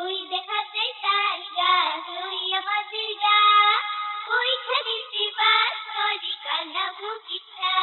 ওই দেখাতে তার গাছ ওই আমাদের গাছ ওইখানে বাস করি কানা বগিচা